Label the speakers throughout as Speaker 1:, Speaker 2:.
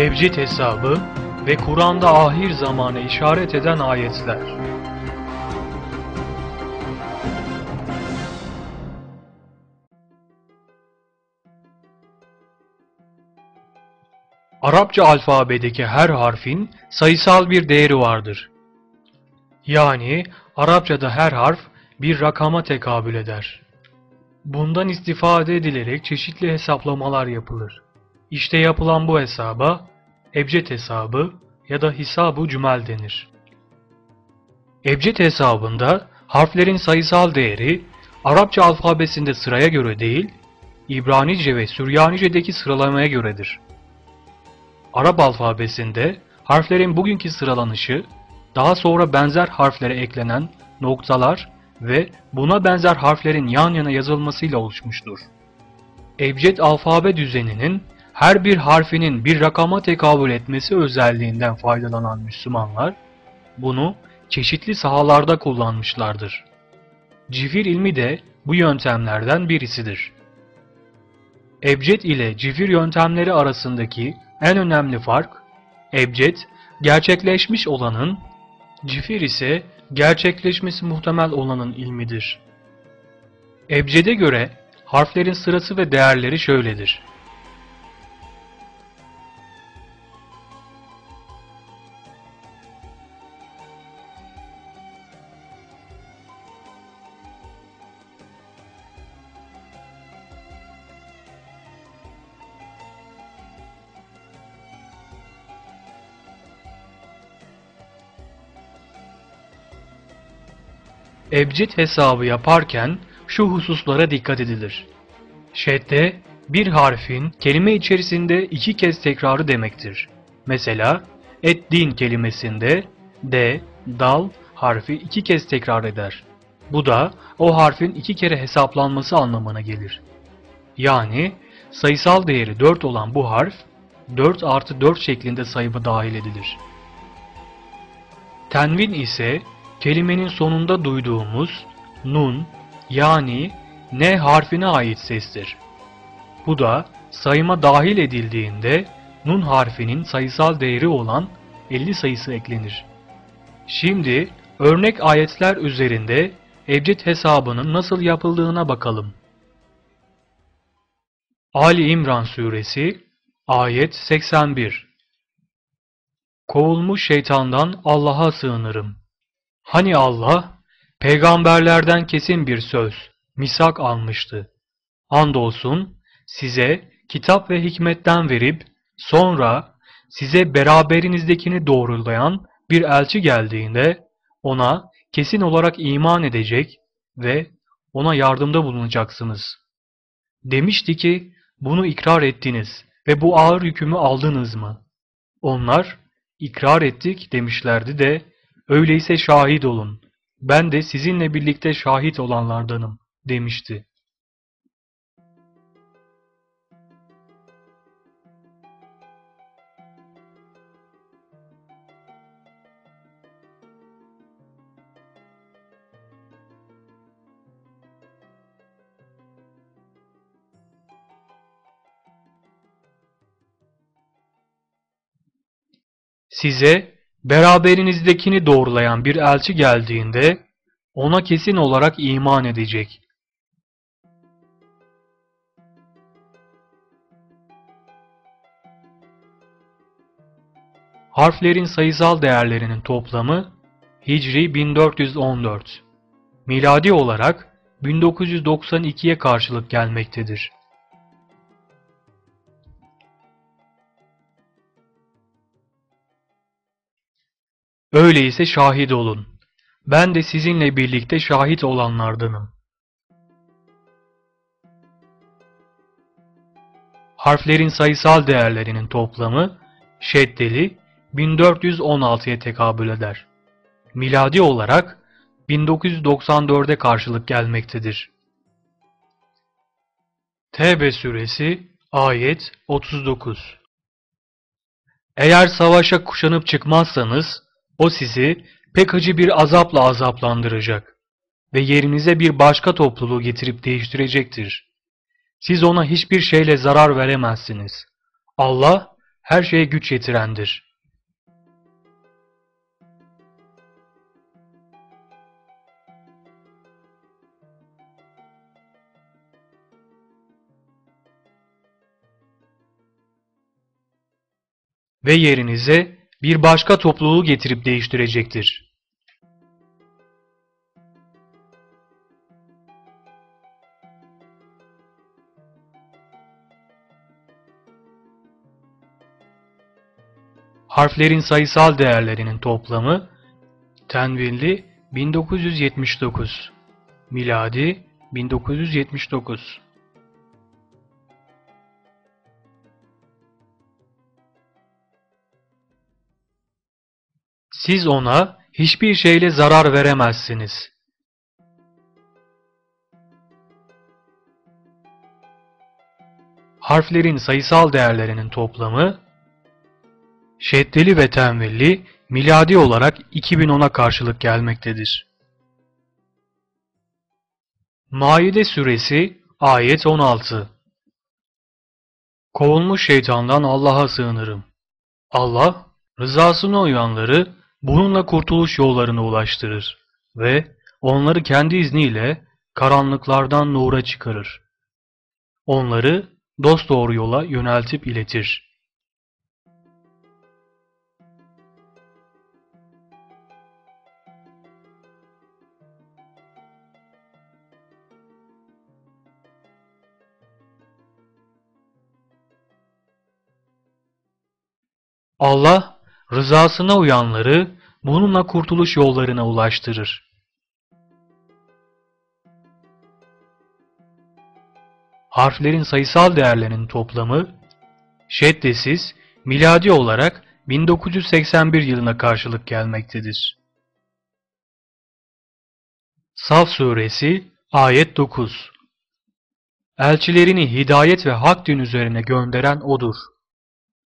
Speaker 1: Ebced hesabı ve Kur'an'da ahir zamana işaret eden ayetler. Arapça alfabedeki her harfin sayısal bir değeri vardır. Yani Arapçada her harf bir rakama tekabül eder. Bundan istifade edilerek çeşitli hesaplamalar yapılır. İşte yapılan bu hesaba ebced hesabı ya da hesabı cümel denir. Ebced hesabında harflerin sayısal değeri Arapça alfabesinde sıraya göre değil, İbranice ve Süryanice'deki sıralamaya göredir. Arap alfabesinde harflerin bugünkü sıralanışı daha sonra benzer harflere eklenen noktalar ve buna benzer harflerin yan yana yazılmasıyla oluşmuştur. Ebced alfabe düzeninin her bir harfinin bir rakama tekabül etmesi özelliğinden faydalanan Müslümanlar, bunu çeşitli sahalarda kullanmışlardır. Cifir ilmi de bu yöntemlerden birisidir. Ebced ile cifir yöntemleri arasındaki en önemli fark, ebced, gerçekleşmiş olanın, cifir ise gerçekleşmesi muhtemel olanın ilmidir. Ebced'e göre harflerin sırası ve değerleri şöyledir. Ebced hesabı yaparken şu hususlara dikkat edilir. Şedde bir harfin kelime içerisinde iki kez tekrarı demektir. Mesela et-din kelimesinde d, dal harfi iki kez tekrar eder. Bu da o harfin iki kere hesaplanması anlamına gelir. Yani sayısal değeri 4 olan bu harf 4 artı 4 şeklinde sayıma dahil edilir. Tenvin ise kelimenin sonunda duyduğumuz nun yani n harfine ait sestir. Bu da sayıma dahil edildiğinde nun harfinin sayısal değeri olan 50 sayısı eklenir. Şimdi örnek ayetler üzerinde ebced hesabının nasıl yapıldığına bakalım. Ali İmran Suresi Ayet 81 Kovulmuş şeytandan Allah'a sığınırım. Hani Allah, peygamberlerden kesin bir söz, misak almıştı. Andolsun size kitap ve hikmetten verip sonra size beraberinizdekini doğrulayan bir elçi geldiğinde ona kesin olarak iman edecek ve ona yardımda bulunacaksınız. Demişti ki bunu ikrar ettiniz ve bu ağır yükümü aldınız mı? Onlar ikrar ettik demişlerdi de öyleyse şahit olun. Ben de sizinle birlikte şahit olanlardanım demişti. Size beraberinizdekini doğrulayan bir elçi geldiğinde ona kesin olarak iman edecek. Harflerin sayısal değerlerinin toplamı Hicri 1414, miladi olarak 1992'ye karşılık gelmektedir. Öyleyse şahit olun. Ben de sizinle birlikte şahit olanlardanım. Harflerin sayısal değerlerinin toplamı şeddeli 1416'ya tekabül eder. Miladi olarak 1994'e karşılık gelmektedir. Tevbe suresi ayet 39 Eğer savaşa kuşanıp çıkmazsanız o sizi pek acı bir azapla azaplandıracak ve yerinize bir başka topluluğu getirip değiştirecektir. Siz ona hiçbir şeyle zarar veremezsiniz. Allah her şeye güç yetirendir. Ve yerinize bir başka topluluğu getirip değiştirecektir. Harflerin sayısal değerlerinin toplamı Tenvilli 1979 Miladi 1979 Siz ona hiçbir şeyle zarar veremezsiniz. Harflerin sayısal değerlerinin toplamı Şeddeli ve tenvilli miladi olarak 2010'a karşılık gelmektedir. Maide suresi ayet 16 Kovulmuş şeytandan Allah'a sığınırım. Allah, rızasına uyanları bununla kurtuluş yollarına ulaştırır ve onları kendi izniyle karanlıklardan nura çıkarır. Onları dosdoğru yola yöneltip iletir. Allah, rızasına uyanları bununla kurtuluş yollarına ulaştırır. Harflerin sayısal değerlerinin toplamı, şeddesiz, miladi olarak 1981 yılına karşılık gelmektedir. Saf Suresi Ayet 9 Elçilerini hidayet ve hak din üzerine gönderen O'dur.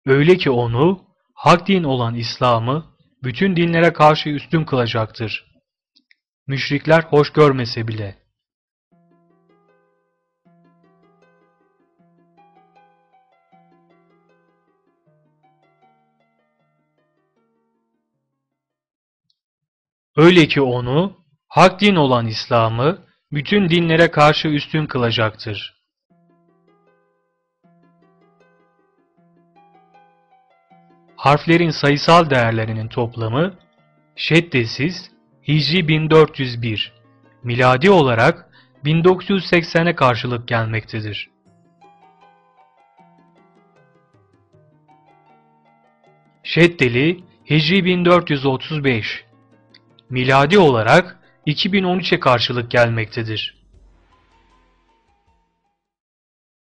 Speaker 1: Öyle ki O'nu, hak din olan İslam'ı bütün dinlere karşı üstün kılacaktır. Müşrikler hoş görmese bile. Öyle ki onu, hak din olan İslam'ı bütün dinlere karşı üstün kılacaktır. Harflerin sayısal değerlerinin toplamı şeddesiz Hicri 1401, miladi olarak 1980'e karşılık gelmektedir. Şeddeli Hicri 1435, miladi olarak 2013'e karşılık gelmektedir.